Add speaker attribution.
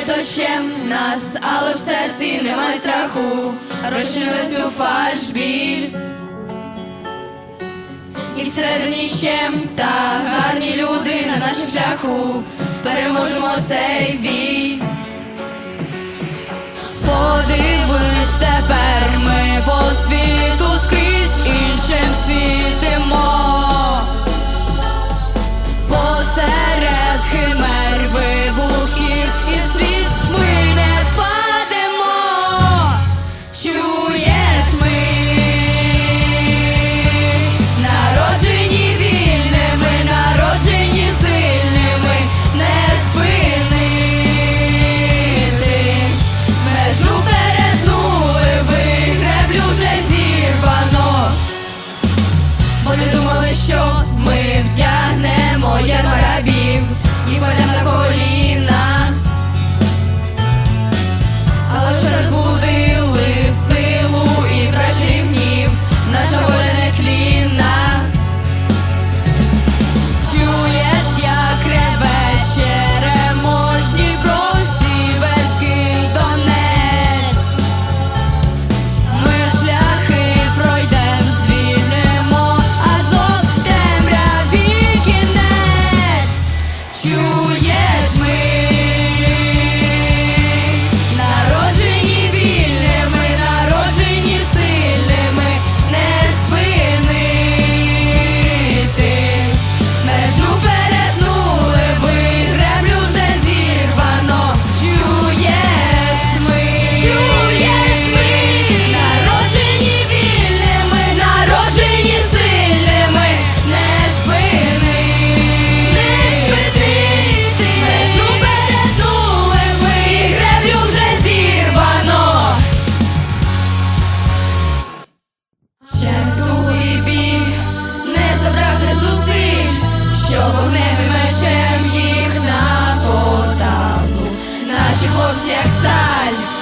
Speaker 1: Поливай дощем нас, але в серці немає страху, розчинилась у фальш біль. І всередині щем та гарні люди на нашому шляху переможемо цей бій. Подивись тепер ми по світу скрізь іншим світимо. І поля на коліна. в небі мечем їх на потану, Наші хлопці, як сталь.